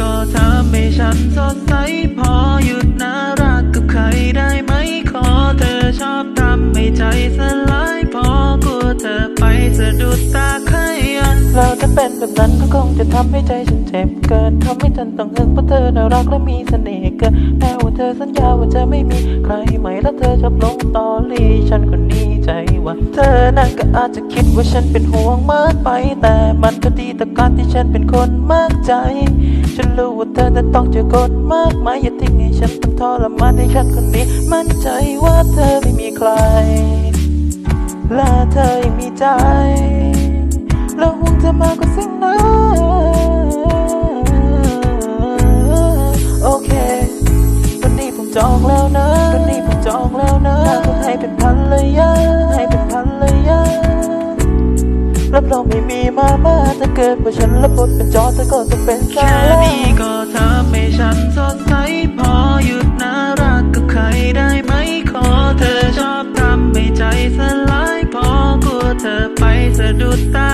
ก็ทำให้ฉันสดใสพอหยุดน่ารักกับใครได้ไหมขอเธอชอบทำให้ใจสลายพอกลัวเธอไปสะดุดตาใครเราจะเป็นแบบนั้นก็คงจะทำให้ใจฉันเจ็บเกินทำให้ฉันต้องหึงเพราะเธอน่ารักและมีเสน่ห์เกินแม้ว่าเธอสัญญาว่าจะไม่มีใครใหม่แล้วเธอชอบลงตอรีฉันคนนี้ใจว่า เธอนั่นก็อาจจะคิดว่าฉันเป็นห่วงมากไป แต่มันก็ดีต่อการที่ฉันเป็นคนมากใจ ฉันรู้ว่าเธอจะต้องเจอกดมากมายอย่าทิ้งให้ฉันต้องทรมานให้ฉันคนนี้ มั่นใจว่าเธอไม่มีใคร และเธอยังมีใจ แล้วห่วงเธอมากกว่าสิ่งไหนโอเค วันนี้ผมจองแล้วนะ ม่มีมาม่าถ้าเกิดว่าฉันรับบทเป็นจอเธอก็จะเป็นสาแค่รนี้ก็ทำให้ฉันสดใสพอหยุดน่ารักกับใครได้ไหมขอเธอชอบทำให้ใจสลายพอกลัวเธอไปสะดุดตา